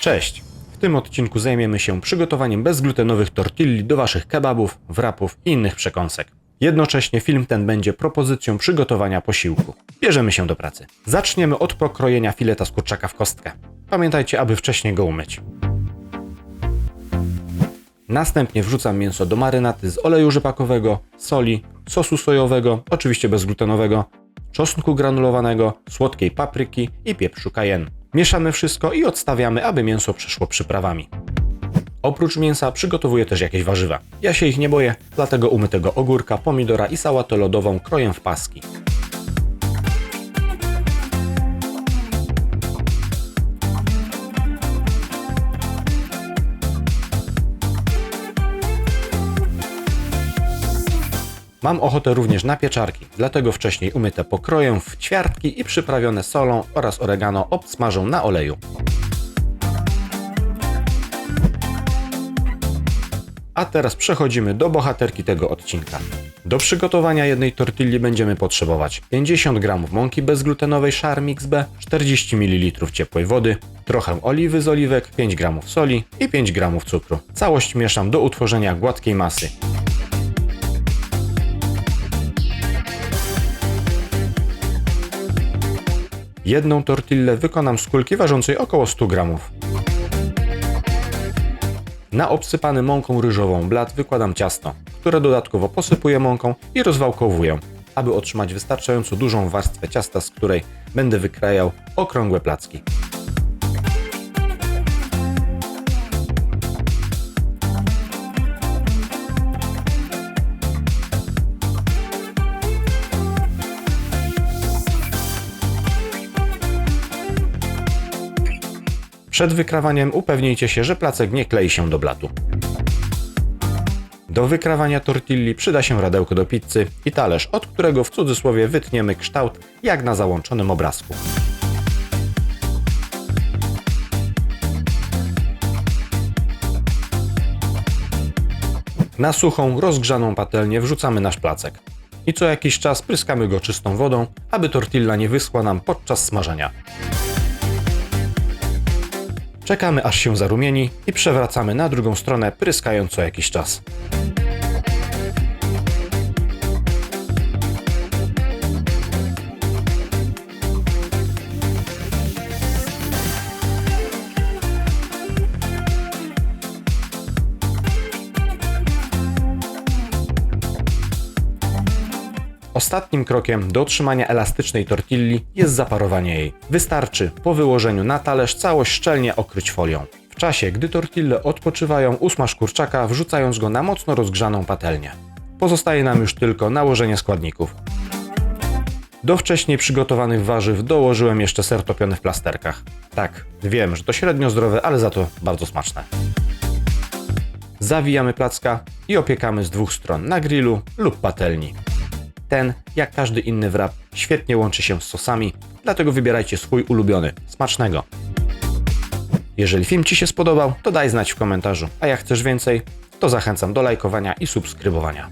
Cześć! W tym odcinku zajmiemy się przygotowaniem bezglutenowych tortilli do Waszych kebabów, wrapów i innych przekąsek. Jednocześnie film ten będzie propozycją przygotowania posiłku. Bierzemy się do pracy. Zaczniemy od pokrojenia fileta z kurczaka w kostkę. Pamiętajcie, aby wcześniej go umyć. Następnie wrzucam mięso do marynaty z oleju rzepakowego, soli, sosu sojowego, oczywiście bezglutenowego, czosnku granulowanego, słodkiej papryki i pieprzu cayenne. Mieszamy wszystko i odstawiamy, aby mięso przeszło przyprawami. Oprócz mięsa przygotowuję też jakieś warzywa. Ja się ich nie boję, dlatego umytego ogórka, pomidora i sałatę lodową kroję w paski. Mam ochotę również na pieczarki, dlatego wcześniej umyte pokroję w ćwiartki i przyprawione solą oraz oregano obsmażę na oleju. A teraz przechodzimy do bohaterki tego odcinka. Do przygotowania jednej tortilli będziemy potrzebować 50 g mąki bezglutenowej Charmix B, 40 ml ciepłej wody, trochę oliwy z oliwek, 5 g soli i 5 g cukru. Całość mieszam do utworzenia gładkiej masy. Jedną tortillę wykonam z kulki ważącej około 100 gramów. Na obsypany mąką ryżową blat wykładam ciasto, które dodatkowo posypuję mąką i rozwałkowuję, aby otrzymać wystarczająco dużą warstwę ciasta, z której będę wykrajał okrągłe placki. Przed wykrawaniem upewnijcie się, że placek nie klei się do blatu. Do wykrawania tortilli przyda się radełko do pizzy i talerz, od którego w cudzysłowie wytniemy kształt jak na załączonym obrazku. Na suchą, rozgrzaną patelnię wrzucamy nasz placek. I co jakiś czas pryskamy go czystą wodą, aby tortilla nie wyschła nam podczas smażenia. Czekamy aż się zarumieni i przewracamy na drugą stronę, pryskając co jakiś czas. Ostatnim krokiem do otrzymania elastycznej tortilli jest zaparowanie jej. Wystarczy po wyłożeniu na talerz całość szczelnie okryć folią. W czasie, gdy tortille odpoczywają, usmaż kurczaka, wrzucając go na mocno rozgrzaną patelnię. Pozostaje nam już tylko nałożenie składników. Do wcześniej przygotowanych warzyw dołożyłem jeszcze ser topiony w plasterkach. Tak, wiem, że to średnio zdrowe, ale za to bardzo smaczne. Zawijamy placka i opiekamy z dwóch stron na grillu lub patelni. Ten, jak każdy inny wrap, świetnie łączy się z sosami, dlatego wybierajcie swój ulubiony. Smacznego! Jeżeli film Ci się spodobał, to daj znać w komentarzu, a jak chcesz więcej, to zachęcam do lajkowania i subskrybowania.